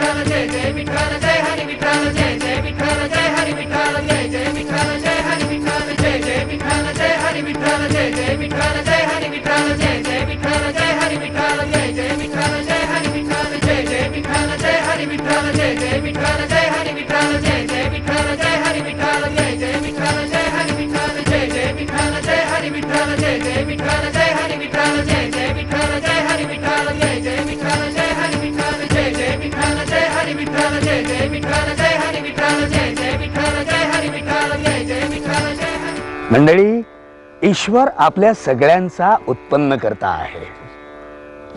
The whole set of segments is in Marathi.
విఠ్రాల జయ జయ విఠ్రాల मंडळी ईश्वर आपल्या सगळ्यांचा उत्पन्न करता आहे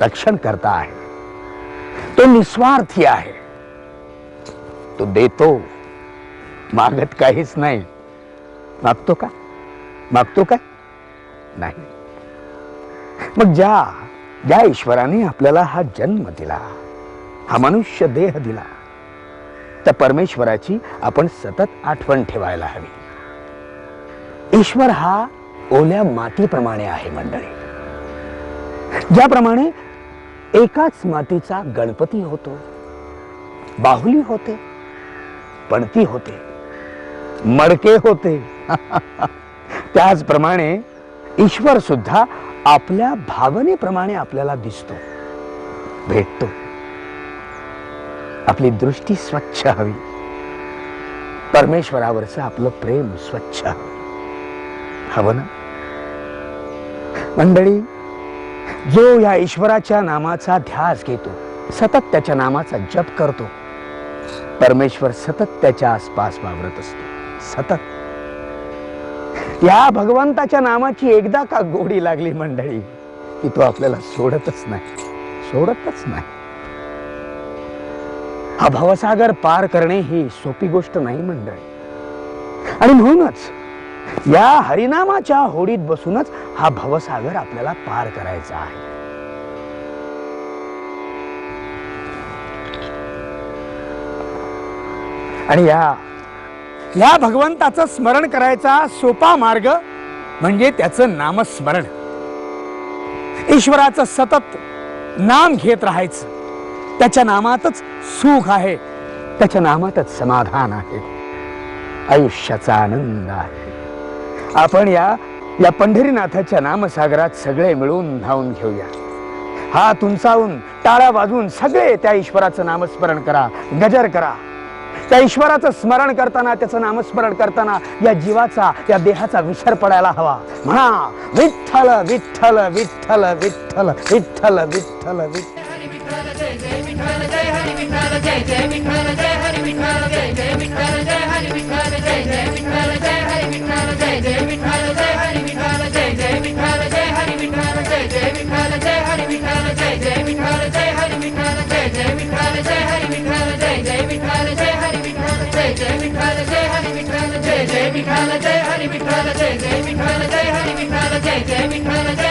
रक्षण करता आहे. तो निस्वार्थी आहे. तो देतो मागत काहीच नाही. मागतो का? मागतो काय नाही. मग ज्या ज्या ईश्वराने आपल्याला हा जन्म दिला हा मनुष्य देह दिला त्या परमेश्वराची आपण सतत आठवण ठेवायला हवी. ईश्वर हा ओल्या मातीप्रमाणे आहे मंडळी. ज्याप्रमाणे एकाच मातीचा गणपती होतो बाहुली होते पणती होते मडके होते. त्याचप्रमाणे ईश्वर सुद्धा आपल्या भावनेप्रमाणे आपल्याला दिसतो भेटतो. आपली दृष्टी स्वच्छ हवी. परमेश्वरावरचं आपलं प्रेम स्वच्छ हवं. हवं ना मंडळी जो या ईश्वराच्या नामाचा ध्यास घेतो सतत त्याच्या नामाचा जप करतो परमेश्वर सतत त्याच्या आसपास वावरत असतो. सतत. या भगवंताच्या नामाची एकदा का गोडी लागली मंडळी की तो आपल्याला सोडतच नाही. सोडतच नाही. हा भवसागर पार करणे ही सोपी गोष्ट नाही मंडळी. आणि म्हणूनच या हरिनामाच्या होडीत बसूनच हा भवसागर आपल्याला पार करायचा आहे. आणि या या भगवंताचं स्मरण करायचा सोपा मार्ग म्हणजे त्याचं नामस्मरण. ईश्वराचं सतत नाम घेत राहायचं. त्याच्या नामातच सुख आहे. त्याच्या नामातच समाधान आहे. आयुष्याचा आनंद आहे. आपण या या पंढरीनाथाच्या नामसागरात सगळे मिळून धावून घेऊया. हात उंचावून टाळ्या वाजवून सगळे त्या ईश्वराचं नामस्मरण करा गजर करा. त्या ईश्वराचं स्मरण करताना त्याचं नामस्मरण करताना या जीवाचा या देहाचा विसर पडायला हवा. म्हणा Vitthal Vitthal Vitthal Vitthal Vitthal Vitthal Vitthal. Vikrala Jai Jai We Jai Hari Vikrala We Jai Vikrala Jai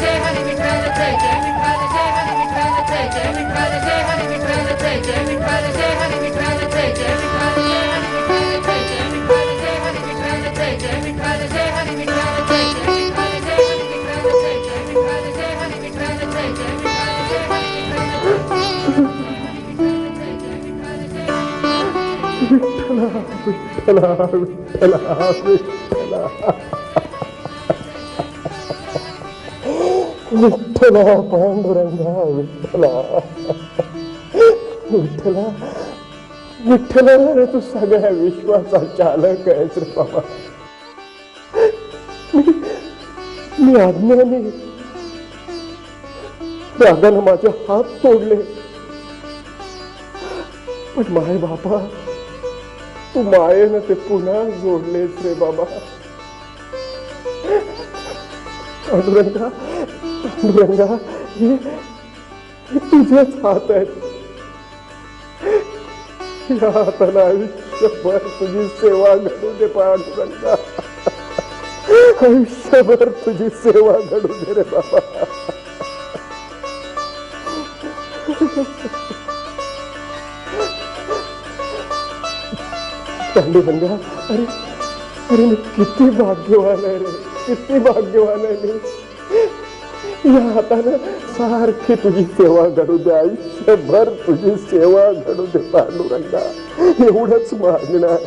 Jai Hari Vitthal Jai Jai Vitthal Jai Hari Vitthal Jai Jai Vitthal Jai Hari Vitthal Jai Jai Vitthal Jai Hari Vitthal Jai Jai Vitthal Jai Hari Vitthal Jai Vitthal Jai Hari Vitthal Jai Jai Vitthal Jai Hari Vitthal Jai Jai Hello, hello, hello, hello. विठ्ठला पांडुरंगा विठ्ठला. विठ्ठला विठ्ठला रे तू सगळ्या विश्वाचा चालक आहेस रे बाबा. मी मी अज्ञानी. रागानं माझे हात तोडले. पण माय बाबा तू मायेनं ते पुन्हा जोडलेस रे बाबा. पांडुरंगा रंगा हे हे हात आहेत या हाताला आयुष्यभर तुझी सेवा घडू दे पांडुरंगा आयुष्यभर तुझी सेवा घडू दे रे बाबा. पांडुरंगा अरे अरे मी किती भाग्यवान आहे रे किती भाग्यवान आहे मी. या हातानं सारखी तुझी सेवा घडू दे आयुष्यभर तुझी सेवा घडू दे पांडुरंगा. एवढंच मागणार.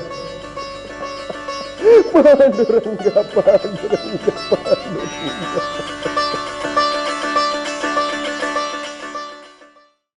पांडुरंगा पांडुरंगा पांडुरंगा.